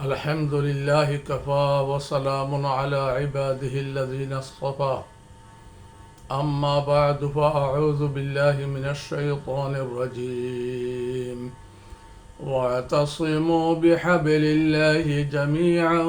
الحمد لله كفى وسلام على عباده الذين اصطفى أما بعد فأعوذ بالله من الشيطان الرجيم واعتصموا بحبل الله جميعا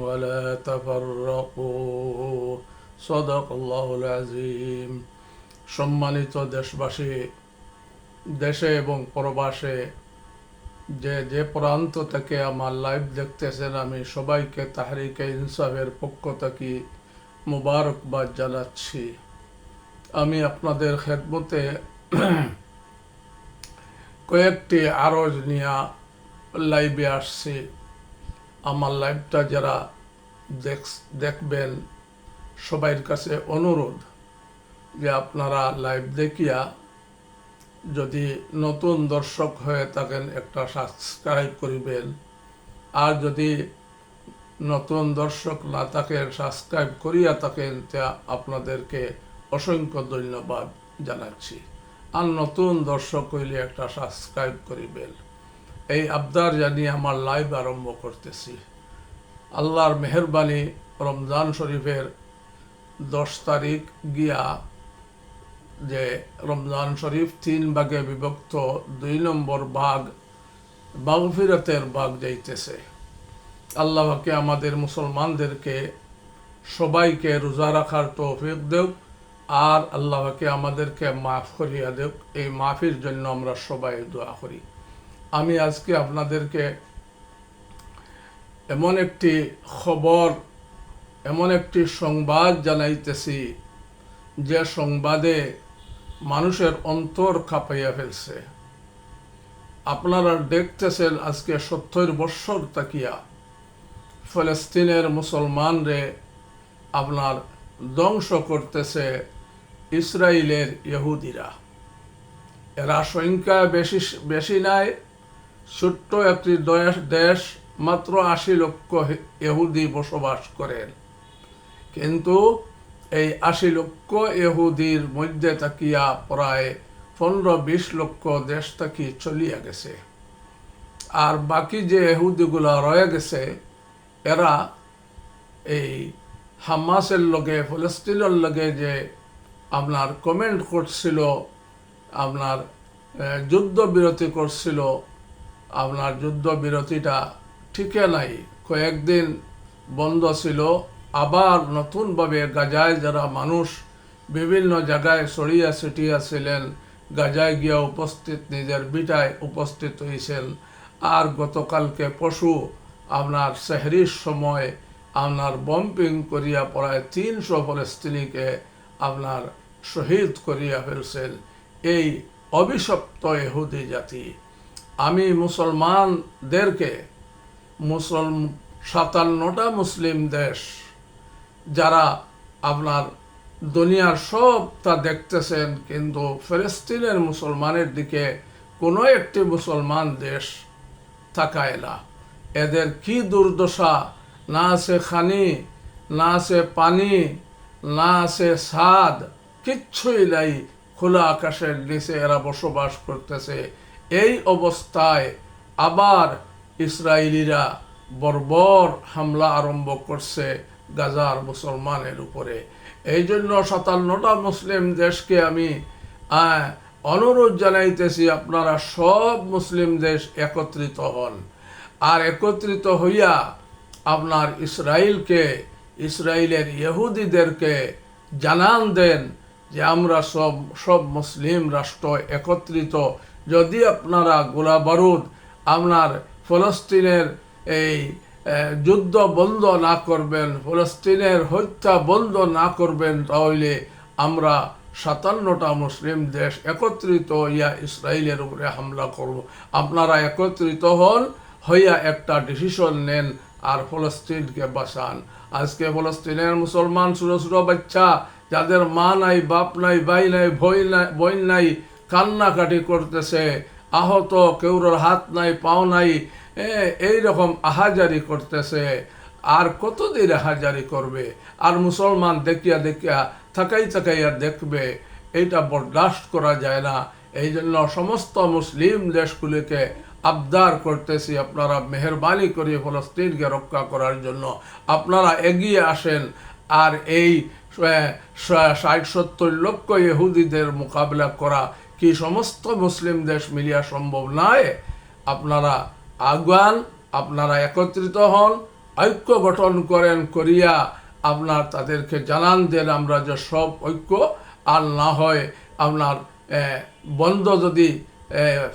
ولا تفرقوا صدق الله العظيم সম্মানিত দেশবাসী দেশে এবং প্রবাসে যে যে প্রান্ত থেকে আমার লাইভ দেখতেছেন, আমি সবাইকে তাহরিকে ইনসাফের পক্ষ থেকে মুবারকবাদ জানাচ্ছি। আমি আপনাদের খেদমতে কয়েকটি আরজ নিয়ে লাইভে আসছি। আমার লাইভটা যারা দেখ- দেখবেন, সবাইয়ের কাছে অনুরোধ যে আপনারা লাইভ দেখিয়া যদি নতুন দর্শক হয়ে থাকেন, একটা সাবস্ক্রাইব করিবেন। আর যদি নতুন দর্শক না থাকেন সাবস্ক্রাইব করিয়া থাকেন, তা আপনাদেরকে অসংখ্য ধন্যবাদ জানাচ্ছি। আর নতুন দর্শক হইলে একটা সাবস্ক্রাইব করিবেন। এই আবদার জানিয়ে আমার লাইভ আরম্ভ করতেছি। আল্লাহর মেহরবানি রমজান শরীফের দশ তারিখ গিয়া যে রমজান শরীফ তিন ভাগে বিভক্ত, দুই নম্বর ভাগ বাগফিরতের ভাগ যাইতেছে। আল্লাহকে, আমাদের মুসলমানদেরকে সবাইকে রোজা রাখার তৌফিক দেব আর আল্লাহকে আমাদেরকে মাফ করিয়া দেব এই মাফির জন্য আমরা সবাই দোয়া করি। আমি আজকে আপনাদেরকে এমন একটি খবর, এমন একটি সংবাদ জানাইতেছি, যে সংবাদে মানুষের অন্তর কাঁপাইয়া ফেলছে। আপনারা দেখতেছেন আজকে সত্তর বৎসর তাকিয়া। ফলস্তিনের মুসলমানরে আপনার ধ্বংস করতেছে ইসরায়েলের ইহুদিরা। এরা সংখ্যা বেশি বেশি নাই, ছোট্ট একটি দেশ মাত্র আশি লক্ষ ইহুদি বসবাস করেন। কিন্তু এই আশি লক্ষ ইহুদির মধ্যে তাকিয়া প্রায় পনেরো বিশ লক্ষ দেশ থাকি চলিয়া গেছে। আর বাকি যে এহুদিগুলা রয়ে গেছে, এরা এই হামাসের লগে, ফলস্তিনের লগে যে আপনার কমেন্ট করছিল, আপনার যুদ্ধবিরতি করছিল, আপনার যুদ্ধবিরতিটা ঠিকে নাই। কয়েকদিন বন্ধ ছিল আবার নতুনভাবে গাজায় যারা মানুষ বিভিন্ন জায়গায় ছড়িয়া ছিটিয়া ছিলেন, গাজায় গিয়া উপস্থিত, নিজের বিটায় উপস্থিত হয়েছেন। আর গতকালকে পশু আপনার সেহরির সময় আপনার বম্পিং করিয়া প্রায় তিনশো ফলস্তিনিকে আপনার শহীদ করিয়া ফেলছেন এই অভিশপ্ত এহুদি জাতি। আমি মুসলমানদেরকে মুসল সাতান্নটা মুসলিম দেশ যারা আপনার দুনিয়ার সব তা দেখতেছেন, কিন্তু ফিলিস্তিনের মুসলমানের দিকে কোনো একটি মুসলমান দেশ তাকায় না। এদের কি দুর্দশা? না আছে খানি, না আছে পানি, না আছে স্বাদ, কিচ্ছুই নাই। খোলা আকাশের নিচে এরা বসবাস করতেছে। এই অবস্থায় আবার ইসরায়েলিরা বর্বর হামলা আরম্ভ করছে। গাজার মুসলমানের উপরে। এই জন্য সাতান্নটা মুসলিম দেশকে আমি অনুরোধ জানাইতেছি, আপনারা সব মুসলিম দেশ একত্রিত হন। আর একত্রিত হইয়া আপনার ইসরায়েলকে ইসরায়েলের ইহুদিদেরকে জানান দেন যে আমরা সব সব মুসলিম রাষ্ট্র একত্রিত। যদি আপনারা গোলা বারুদ, আপনার ফলস্তিনের এই যুদ্ধ বন্ধ না করবেন, ফলস্তিনের হত্যা বন্ধ না করবেন, তাহলে আমরা সাতান্নটা মুসলিম দেশ একত্রিত হইয়া ইসরায়েলের উপরে হামলা করব। আপনারা একত্রিত হন, হইয়া একটা ডিসিশন নেন আর ফলস্তিনকে বাঁচান। আজকে ফলস্তিনের মুসলমান ছোট ছোট বাচ্চা, যাদের মা নাই, বাপ নাই, ভাই নাই, ভই নাই বই নাই, কান্নাকাটি করতেছে, আহত কেউর হাত নাই, পাও নাই এই রকম আহাজারি করতেছে। আর কতদিন আহাজারি করবে? আর মুসলমান দেখিয়া দেখিয়া, থাকাই থাকাইয়া দেখবে, এইটা বরদাস্ত করা যায় না। এই জন্য সমস্ত মুসলিম দেশগুলিকে আবদার করতেছি আপনারা মেহরবানি করে ফলস্তিনকে রক্ষা করার জন্য। আপনারা এগিয়ে আসেন। আর এই ষাট সত্তর লক্ষ ইহুদিদের মোকাবিলা করা কি সমস্ত মুসলিম দেশ মিলিয়া সম্ভব নয়? আপনারা আগান আপনারা একত্রিত হন, ঐক্য গঠন করেন, করিয়া আপনার তাদেরকে জানান দেন আমরা যে সব ঐক্য আর না হয় আপনার বন্ধ যদি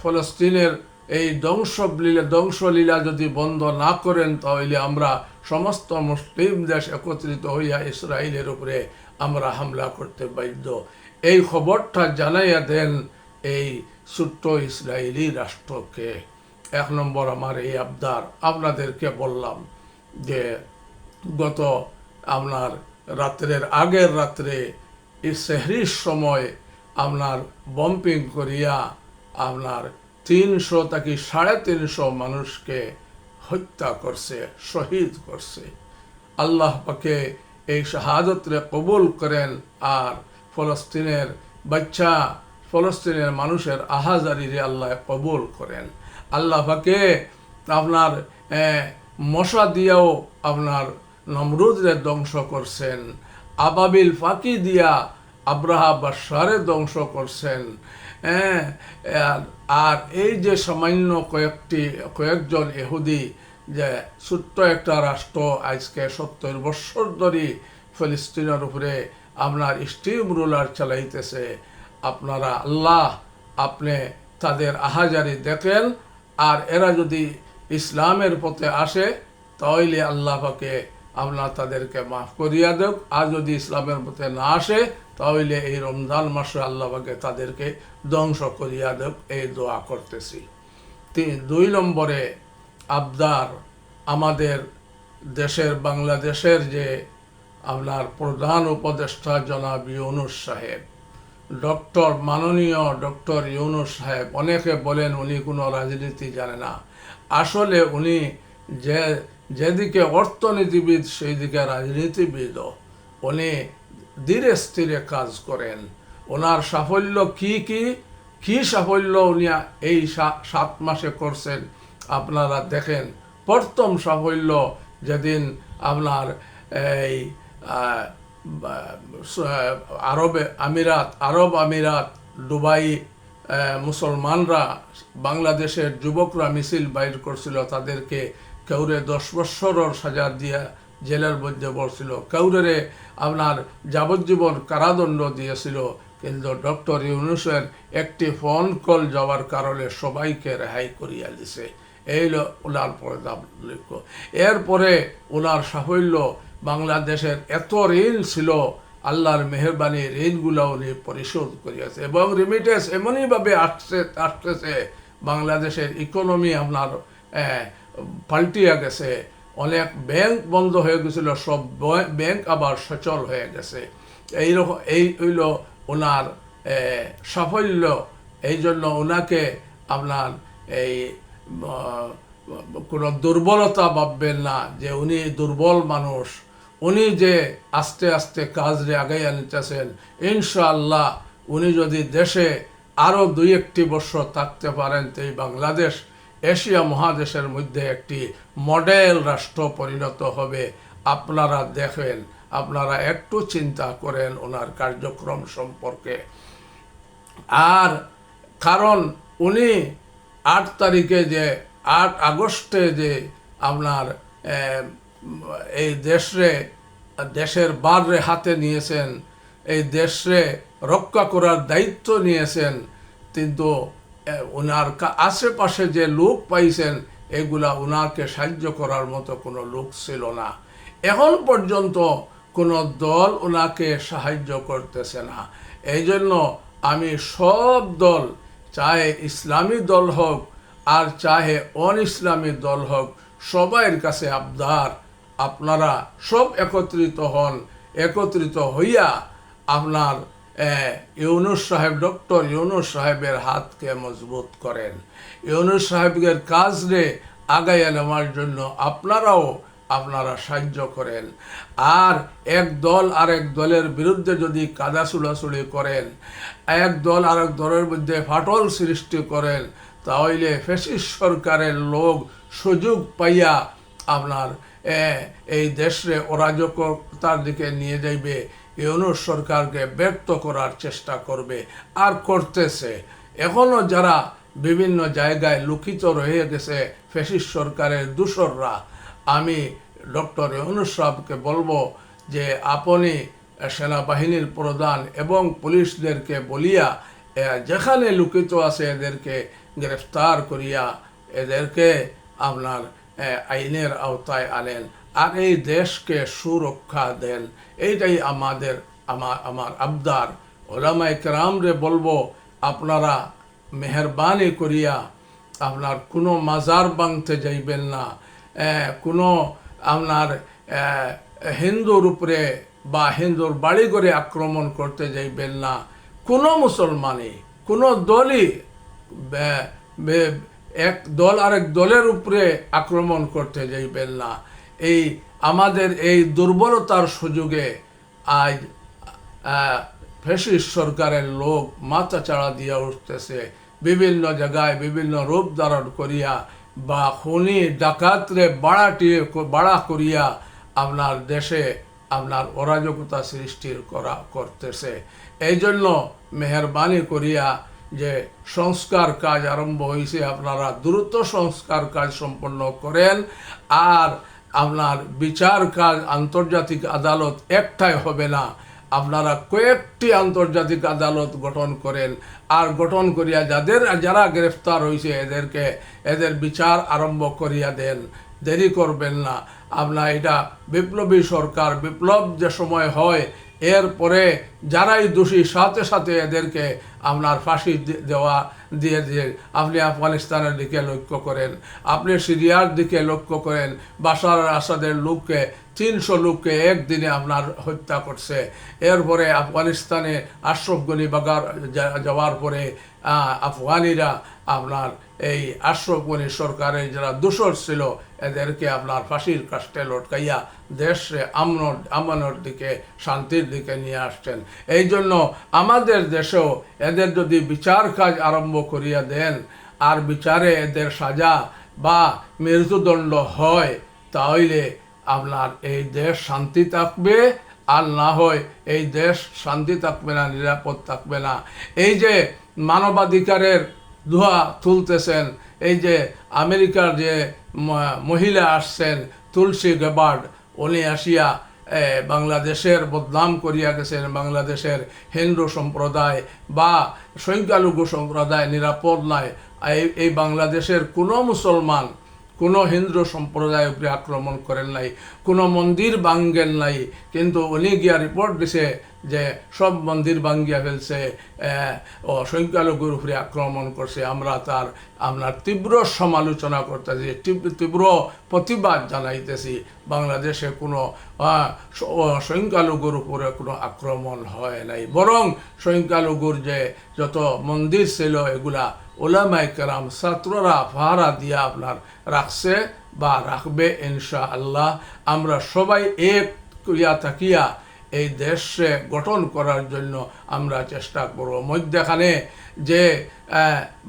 ফলস্তিনের এই ধ্বংসলীলা ধ্বংসলীলা যদি বন্ধ না করেন, তাহলে আমরা সমস্ত মুসলিম দেশ একত্রিত হইয়া ইসরায়েলের উপরে আমরা হামলা করতে বাধ্য। এই খবরটা জানাইয়া দেন এই ছোট্ট ইসরায়েলি রাষ্ট্রকে। এক নম্বর আমার এই আবদার। আপনাদেরকে বললাম যে গত আপনার রাত্রের আগের রাত্রে এই সময় আপনার বম্পিং করিয়া আপনার তিনশো থাকি সাড়ে তিনশো মানুষকে হত্যা করছে, শহীদ করছে। আল্লাহ পাকে এই শাহাদতরে কবুল করেন আর ফলস্তিনের বাচ্চা, ফলস্তিনের মানুষের আহাজারিরে আল্লাহ কবুল করেন। আল্লাহ পাকে আপনার মশা দিয়াও আপনার নমরুদরে ধ্বংস করছেন। আবাবিল ফাঁকি দিয়া আব্রাহা বাসারে ধ্বংস করছেন। হ্যাঁ আর এই যে সামান্য কয়েকটি, কয়েকজন এহুদি যে ছোট্ট একটা রাষ্ট্র আজকে সত্তর বৎসর ধরে ফিলিস্তিনের উপরে আপনার স্টিম রুলার চালাইতেছে, আপনারা আল্লাহ আপনি তাদের আহাজারি দেখেন আর এরা যদি ইসলামের পথে আসে, তাহলে আল্লাহ আপনার তাদেরকে মাফ করিয়া দেব আর যদি ইসলামের পথে না আসে, তাহলে এই রমজান মাসে আল্লাহকে তাদেরকে ধ্বংস করিয়া দেব এই দোয়া করতেছি। তিন দুই নম্বরে আবদার আমাদের দেশের, বাংলাদেশের যে আপনার প্রধান উপদেষ্টা জনাব ইউনুস সাহেব ডক্টর মাননীয় ডক্টর ইউনুস সাহেব, অনেকে বলেন উনি কোনো রাজনীতি জানে না। আসলে উনি যে, যেদিকে অর্থনীতিবিদ সেই দিকে রাজনীতিবিদও। উনি ধীরে স্থিরে কাজ করেন। ওনার সাফল্য কি কি? কি সাফল্য উনি এই সাত মাসে করছেন আপনারা দেখেন। প্রথম সাফল্য যেদিন আপনার এই আরবে আমিরাত, আরব আমিরাত, দুবাই মুসলমানরা বাংলাদেশের যুবকরা মিছিল বাইর করছিল, তাদেরকে কেউরে দশ বৎসরের সাজা দিয়া জেলের মধ্যে পড়ছিল কেউরে আপনার যাবজ্জীবন কারাদণ্ড দিয়েছিল। কিন্তু ডক্টর ইউনুসের একটি ফোন কল যাওয়ার কারণে সবাইকে রেহাই করিয়া দিছে। এই ওনার প্রতাপ লক্ষ্য এরপরে ওনার সাফল্য বাংলাদেশের এত ঋণ ছিল, আল্লাহর মেহরবানি ঋণগুলো উনি পরিশোধ করিয়াছে এবং রিমিটেন্স এমনইভাবে আসছে, আসতেছে, বাংলাদেশের ইকোনমি আপনার পাল্টিয়া গেছে, অনেক ব্যাংক বন্ধ হয়ে গেছিল, সব ব্যাংক আবার সচল হয়ে গেছে। এইরকম এই হইল ওনার সাফল্য। এই জন্য ওনাকে আপনার এই কোনো দুর্বলতা ভাববেন না যে উনি দুর্বল মানুষ। উনি যে আস্তে আস্তে কাজরে আগাই আনিতেছেন ইনশাআল্লাহ উনি যদি দেশে আরও দুই একটি বছর থাকতে পারেন, তো এই বাংলাদেশ, এশিয়া মহাদেশের মধ্যে একটি মডেল রাষ্ট্র পরিণত হবে। আপনারা দেখেন, আপনারা একটু চিন্তা করেন ওনার কার্যক্রম সম্পর্কে। আর কারণ উনি আট তারিখে যে, আট আগস্টে যে আপনার এই দেশরে দেশের বারে হাতে নিয়েছেন, এই দেশরে রক্ষা করার দায়িত্ব নিয়েছেন, কিন্তু ওনার আশেপাশে যে লোক পাইছেন, এগুলা ওনাকে সাহায্য করার মতো কোনো লোক ছিল না। এখন পর্যন্ত কোনো দল ওনাকে সাহায্য করতেছে না। এই জন্য আমি সব দল, চাহে ইসলামী দল হোক আর চাহে অন ইসলামী দল হোক, সবাইয়ের কাছে আবদার আপনারা সব একত্রিত হন, একত্রিত হইয়া আপনার ইউনুস সাহেব, ডক্টর ইউনুস সাহেবের হাতকে মজবুত করেন। ইউনুস সাহেবের কাজরে আগাইয়া নেওয়ার জন্য আপনারাও আপনারা সাহায্য করেন। আর এক দল আর এক দলের বিরুদ্ধে যদি কাদা চুলাচুলি করেন, এক দল আর এক দলের মধ্যে ফাটল সৃষ্টি করেন, তাহলে ফেসিস সরকারের লোক সুযোগ পাইয়া আপনার এই দেশে অরাজকতার দিকে নিয়ে যাইবে। ইউনুস সরকারকে ব্যর্থ করার চেষ্টা করবে। আর করতেছে। এখনও যারা বিভিন্ন জায়গায় লুকিত রয়ে গেছে ফেসিস সরকারের দূষররা, আমি ডক্টর ইউনুস সাহেবকে বলব যে আপনি সেনাবাহিনীর প্রধান এবং পুলিশদেরকে বলিয়া যেখানে লুকিত আছে এদেরকে গ্রেফতার করিয়া, এদেরকে আপনার আইনের আওতায় আনেন আর এই দেশকে সুরক্ষা দেন। এইটাই আমাদের আমার আমার আবদার। ওলামাই কেরামরে বলব, আপনারা মেহরবানি করিয়া আপনার কোনো মাজার ভাঙতে যাইবেন না। কোনো আপনার হিন্দুর উপরে বা হিন্দুর বাড়ি করে আক্রমণ করতে যাইবেন না। কোনো মুসলমানই, কোনো দলই এক দল আরেক দলের উপরে আক্রমণ করতে যাইবেন না। এই আমাদের এই দুর্বলতার সুযোগে আজ ফেসিস সরকারের লোক মাথা চাড়া দিয়া উঠতেছে। বিভিন্ন জায়গায় বিভিন্ন রূপ ধারণ করিয়া বা খুনি ডাকাতরে বাড়াটি বাড়া করিয়া আপনার দেশে আপনার অরাজকতা সৃষ্টির করা, করতেছে। এই জন্য মেহরবানি করিয়া যে সংস্কার কাজ আরম্ভ হয়েছে, আপনারা দ্রুত সংস্কার কাজ সম্পন্ন করেন। আর আপনার বিচার কাজ আন্তর্জাতিক আদালত একটাই হবে না, আপনারা কয়েকটি আন্তর্জাতিক আদালত গঠন করেন। আর গঠন করিয়া যাদের, যারা গ্রেফতার হয়েছে, এদেরকে, এদের বিচার আরম্ভ করিয়া দেন। দেরি করবেন না। আপনার এটা বিপ্লবী সরকার, বিপ্লব যে সময় হয় এরপরে যারাই দোষী, সাথে সাথে এদেরকে আপনার ফাঁসি দেওয়া দিয়ে দিয়ে আপনি আফগানিস্তানের দিকে লক্ষ্য করেন। আপনি সিরিয়ার দিকে লক্ষ্য করেন বাসার আসাদের লোককে, তিনশো লোককে একদিনে আপনার হত্যা করছে। এরপরে আফগানিস্তানে আশরফ গনি বাগার যাওয়ার পরে আফগানিরা আপনার এই আশরফ গনি সরকারের যারা দূষর ছিল এদেরকে আপনার ফাঁসির কাস্টে লটকাইয়া দেশে আমন আমানোর দিকে, শান্তির দিকে নিয়ে আসছেন। এই জন্য আমাদের দেশেও এদের যদি বিচার কাজ আরম্ভ করিয়া দেন, আর বিচারে এদের সাজা বা মৃত্যুদণ্ড হয়, তাহলে আপনার এই দেশ শান্তি থাকবে, আর না হয় এই দেশ শান্তি থাকবে না, নিরাপদ থাকবে না। এই যে মানবাধিকারের ধোয়া তুলতেছেন এই যে আমেরিকার যে মহিলা আসছেন, তুলসী গেবার্ড উনি আসিয়া বাংলাদেশের বদনাম করিয়া গেছেন, বাংলাদেশের হিন্দু সম্প্রদায় বা সংখ্যালঘু সম্প্রদায় নিরাপদ নয় এই বাংলাদেশের কোনো মুসলমান, কোনো হিন্দু সম্প্রদায় উপরে আক্রমণ করেন নাই, কোনো মন্দির ভাঙ্গেন নাই। কিন্তু উনি গিয়া রিপোর্ট দিছে যে সব মন্দির ভাঙ্গিয়া ফেলছে ও সংখ্যালঘুর উপরে আক্রমণ করছে। আমরা তার, আপনার তীব্র সমালোচনা করতেছি, তীব্র- প্রতিবাদ জানাইতেছি। বাংলাদেশে কোনো সংখ্যালঘুর উপরে কোনো আক্রমণ হয় নাই। বরং সংখ্যালঘুর যে যত মন্দির ছিল, এগুলা ওলামাই কেরাম ছাত্ররা পাহারা দিয়া আপনার রাখছে বা রাখবে ইনশা আল্লাহ আমরা সবাই এক করিয়া থাকিয়া এই দেশে গঠন করার জন্য আমরা চেষ্টা করব। মধ্যখানে যে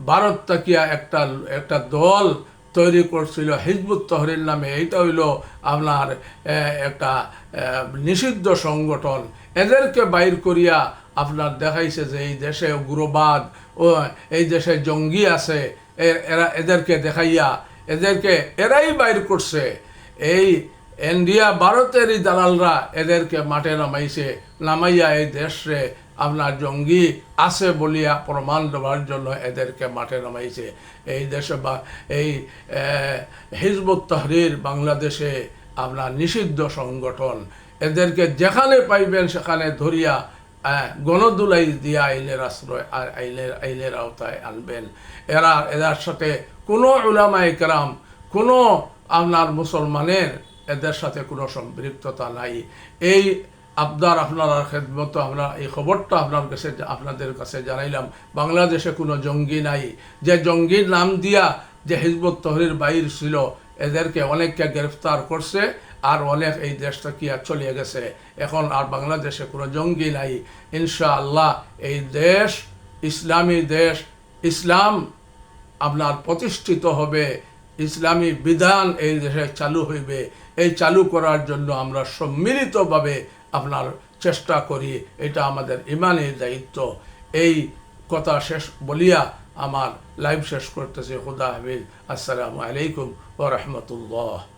ভারত তাকিয়া একটা একটা দল তৈরি করছিল, হিজবুত তহরির নামে, এইটা হইল আপনার একটা নিষিদ্ধ সংগঠন। এদেরকে বাইর করিয়া আপনার দেখাইছে যে, এই দেশে উগ্রবাদ ও এই দেশে জঙ্গি আছে এরা, এদেরকে দেখাইয়া, এদেরকে এরাই বাইর করছে। এই ইন্ডিয়া ভারতেরই দালালরা এদেরকে মাঠে নামাইছে। নামাইয়া এই দেশে আপনার জঙ্গি আছে বলিয়া প্রমাণ দেওয়ার জন্য এদেরকে মাঠে নামাইছে। এই দেশে বা, এই হিজবুত তাহরির বাংলাদেশে আপনার নিষিদ্ধ সংগঠন। এদেরকে যেখানে পাইবেন সেখানে ধরিয়া গণদুলাই দিয়ে আইনের আশ্রয় আর আইনের আইনের আওতায় আনবেন। এরা, এদের সাথে কোনো উলামায়ে কেরাম, কোনো আপনার মুসলমানের এদের সাথে কোনো সম্পৃক্ততা নাই। এই আপনার আপনার, খেদমত আমরা, এই খবরটা আপনার কাছে, আপনাদের কাছে জানাইলাম। বাংলাদেশে কোনো জঙ্গি নাই। যে জঙ্গির নাম দিয়া যে হিজবুত তহরির বাইর ছিল, এদেরকে অনেককে গ্রেফতার করছে আর অনেক এই দেশটা কি আর চলে গেছে। এখন আর বাংলাদেশে কোনো জঙ্গি নাই। ইনশা আল্লাহ এই দেশ, ইসলামী দেশ, ইসলাম আপনার প্রতিষ্ঠিত হবে। ইসলামী বিধান এই দেশে চালু হইবে। এই চালু করার জন্য আমরা সম্মিলিতভাবে আপনার চেষ্টা করি। এটা আমাদের ইমানের দায়িত্ব। এই কথা শেষ বলিয়া আমার লাইভ শেষ করতেছে। হুদা হাফিজ। আসসালামু আলাইকুম ও রহমতুল্লাহ।